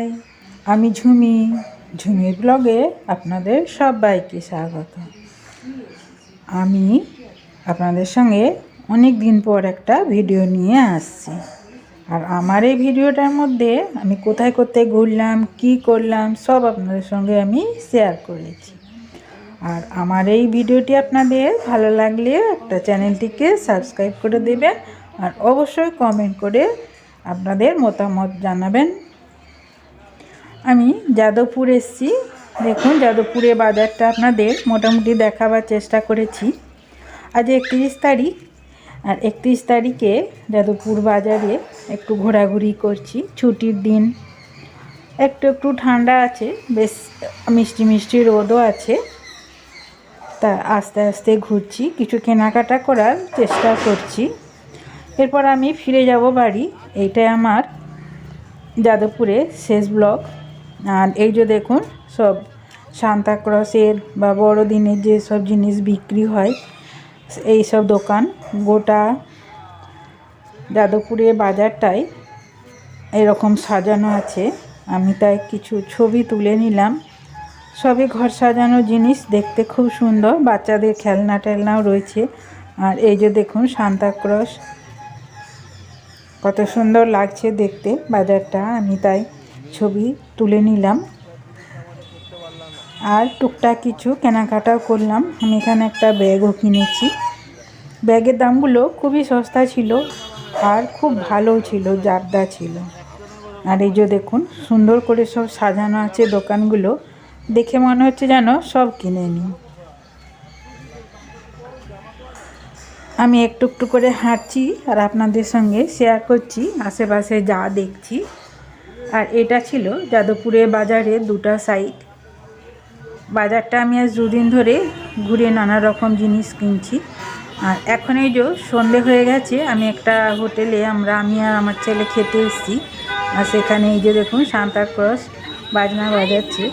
High আমি ঝুমি, ঝুমির ব্লগে আপনাদের সবাইকে স্বাগত। আমি আপনাদের সঙ্গে অনেক দিন পর একটা ভিডিও নিয়ে আসছি। আর আমার এই ভিডিওটার মধ্যে আমি কোথায় কোথায় ঘুরলাম, কি করলাম, সব আপনাদের সঙ্গে আমি শেয়ার করেছি। আর আমার এই ভিডিওটি আপনাদের ভালো লাগলে একটা চ্যানেলটিকে সাবস্ক্রাইব করে দেবেন আর অবশ্যই কমেন্ট করে আপনাদের মতামত জানাবেন। আমি যাদবপুর এসছি। দেখুন যাদবপুরে বাজারটা আপনাদের মোটামুটি দেখাবার চেষ্টা করেছি। আজ একত্রিশ তারিখ, আর একত্রিশ তারিখে যাদবপুর বাজারে একটু ঘোরাঘুরি করছি, ছুটির দিন। একটু একটু ঠান্ডা আছে, বেশ মিষ্টি মিষ্টি রোদও আছে। তা আস্তে আস্তে ঘুরছি, কিছু কেনাকাটা করার চেষ্টা করছি। এরপর আমি ফিরে যাব বাড়ি। এইটাই আমার যাদবপুরে শেষ ব্লক আর এই যে দেখুন, সব সান্তাক্রসের বা বড়দিনের যে সব জিনিস বিক্রি হয়, এই সব দোকান, গোটা যাদবপুরের বাজারটাই এরকম সাজানো আছে। আমি তাই কিছু ছবি তুলে নিলাম। সবই ঘর সাজানো জিনিস, দেখতে খুব সুন্দর, বাচ্চাদের খেলনা টেলনাও রয়েছে। আর এই যে দেখুন সান্তাক্রস কত সুন্দর লাগছে দেখতে বাজারটা, আমি তাই ছবি তুলে নিলাম। আর টুকটাক কিছু কেনাকাটাও করলাম। আমি এখানে একটা ব্যাগও কিনেছি। ব্যাগের দামগুলো খুবই সস্তা ছিল আর খুব ভালো ছিল, জারদা ছিল। আর এই যে দেখুন, সুন্দর করে সব সাজানো আছে দোকানগুলো। দেখে মনে হচ্ছে যেন সব কিনে নিই। আমি একটু একটু করে হাঁটছি আর আপনাদের সঙ্গে শেয়ার করছি। আশেপাশে যা দেখছি। আর এটা ছিল যাদবপুরের বাজারে দুটা সাইট বাজারটা আমি আজ দুদিন ধরে ঘুরে নানা রকম জিনিস কিনছি। আর এখন এই যে সন্ধে হয়ে গেছে, আমি একটা হোটেলে আমরা, আমি আর আমার ছেলে খেতে এসেছি। আর সেখানে এই যে দেখুন, সান্তা ক্রস বাজনা বাজাচ্ছে।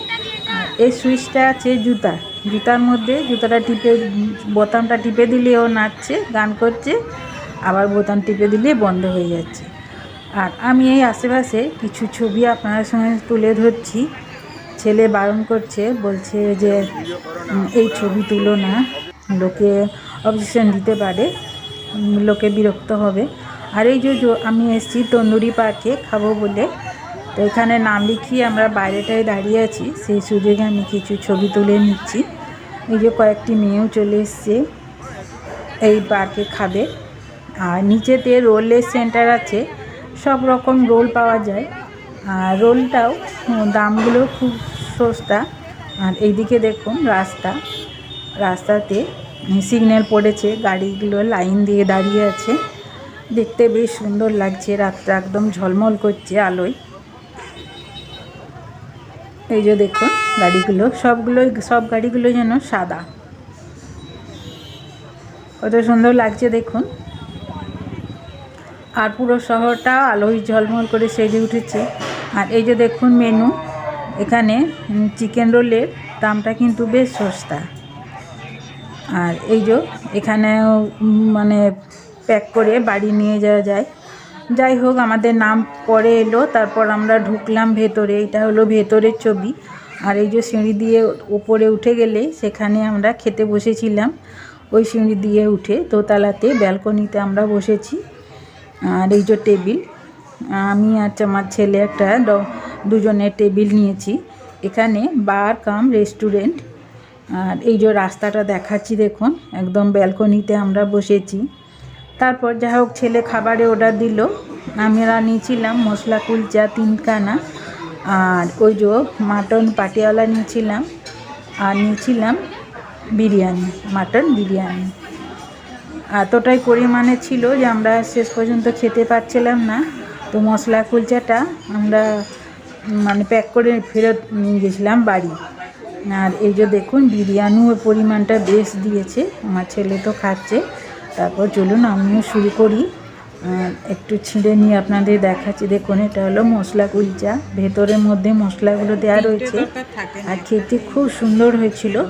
আর এই সুইচটা আছে জুতা। জুতার মধ্যে জুতাটা টিপে, বোতামটা টিপে দিলে ও নাচছে, গান করছে। আবার বোতাম টিপে দিলে বন্ধ হয়ে যাচ্ছে। আর আমি এই আশেপাশে কিছু ছবি আপনাদের সঙ্গে তুলে ধরছি। ছেলে বারণ করছে, বলছে যে এই ছবি তুলো না। লোকে অবজেকশন দিতে পারে লোকে বিরক্ত হবে। আর এই যে আমি এসেছি তন্দুরি পার্কে খাব বলে। তো এখানে নাম লিখিয়ে আমরা বাইরেটায় দাঁড়িয়ে আছি। সেই সুযোগে আমি কিছু ছবি তুলে নিচ্ছি। এই যে কয়েকটি মেয়েও চলে এসছে, এই পার্কে খাবে। আর নিচেতে রোলের সেন্টার আছে। সব রকম রোল পাওয়া যায়। আর রোলটাও দামগুলো খুব সস্তা। আর এইদিকে দেখুন রাস্তা। রাস্তাতে সিগন্যাল পড়েছে, গাড়িগুলো লাইন দিয়ে দাঁড়িয়ে আছে। দেখতে বেশ সুন্দর লাগছে, রাতটা একদম ঝলমল করছে আলোয়। এই যে দেখুন গাড়িগুলো, সবগুলোই, সব গাড়িগুলো যেন সাদা। কত সুন্দর লাগছে দেখুন। আর পুরো শহরটা আলোয় ঝলমল করে সেজে উঠেছে। আর এই যে দেখুন মেনু, এখানে চিকেন রোলের দামটা কিন্তু বেশ সস্তা। আর এই যে এখানেও মানে প্যাক করে বাড়ি নিয়ে যাওয়া যায়। যাই হোক, আমাদের নাম পরে এলো, তারপর আমরা ঢুকলাম ভেতরে। এটা হলো ভেতরের ছবি। আর এই যে সিঁড়ি দিয়ে উপরে উঠে গেলে সেখানে আমরা খেতে বসেছিলাম। ওই সিঁড়ি দিয়ে উঠে দোতলাতে, ব্যালকনিতে আমরা বসেছি। আর এই যে টেবিল আমি আর আমার ছেলে একটা দুজনের টেবিল নিয়েছি। এখানে বার কাম রেস্টুরেন্ট। আর এই যে রাস্তাটা দেখাচ্ছি, দেখুন, একদম ব্যালকনিতে আমরা বসেছি। তারপর যা হোক, ছেলে খাবারে অর্ডার দিল। আমরা নিয়েছিলাম মশলা কুলচা তিনখানা। আর ওই যে মাটন পাটিয়ালা নিয়েছিলাম। আর নিয়েছিলাম বিরিয়ানি, মাটন বিরিয়ানি। এতটাই পরিমাণে ছিল যে আমরা শেষ পর্যন্ত খেতে পারছিলাম না। তো মশলা কুলচাটা আমরা মানে প্যাক করে ফেরত নিয়ে গেছিলাম বাড়ি। আর এই যে দেখুন, বিরিয়ানিও পরিমাণটা বেশ দিয়েছে। আমার ছেলে তো খাচ্ছে। তারপর চলুন, আমিও শুরু করি। একটু ছিঁড়ে নিয়ে আপনাদের দেখাচ্ছি। দেখুন এটা হলো মশলা কুলচা। ভেতরের মধ্যে মশলাগুলো দেওয়া রয়েছে। আর খেতে খুব সুন্দর হয়েছিল।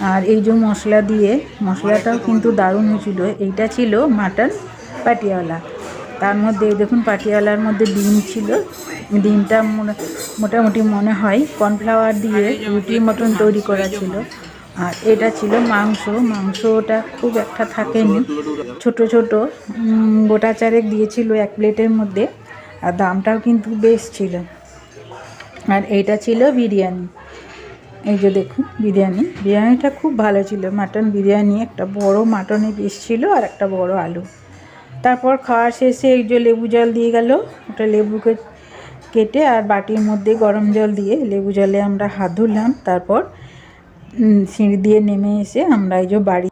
আর এই যে মশলা দিয়ে মশলাটাও কিন্তু দারুণ হয়েছিল। এইটা ছিল মাটন পাটিয়ালা। তার মধ্যে দেখুন পাটিয়ালার মধ্যে ডিম ছিল। ডিমটা মোটা- মোটামুটি মনে হয় কর্নফ্লাওয়ার দিয়ে রুটির মতন তৈরি করা ছিল। আর এটা ছিল মাংস। মাংসটা খুব একটা থাকেনি। ছোট ছোট গোটা চারেক দিয়েছিল এক প্লেটের মধ্যে। আর দামটাও কিন্তু বেশ ছিল। আর এইটা ছিল বিরিয়ানি। এই যে দেখুন, বিরিয়ানি। বিরিয়ানিটা খুব ভালো ছিল। মাটন বিরিয়ানি, একটা বড় মাটনের পিস ছিল আর একটা বড় আলু। তারপর খাওয়া শেষে এই যে লেবু জল দিয়ে গেল। ওটা লেবুকে কেটে আর বাটির মধ্যে গরম জল দিয়ে লেবু জলে আমরা হাত ধুলাম। তারপর সিঁড়ি দিয়ে নেমে এসে আমরা এই যে বাড়ি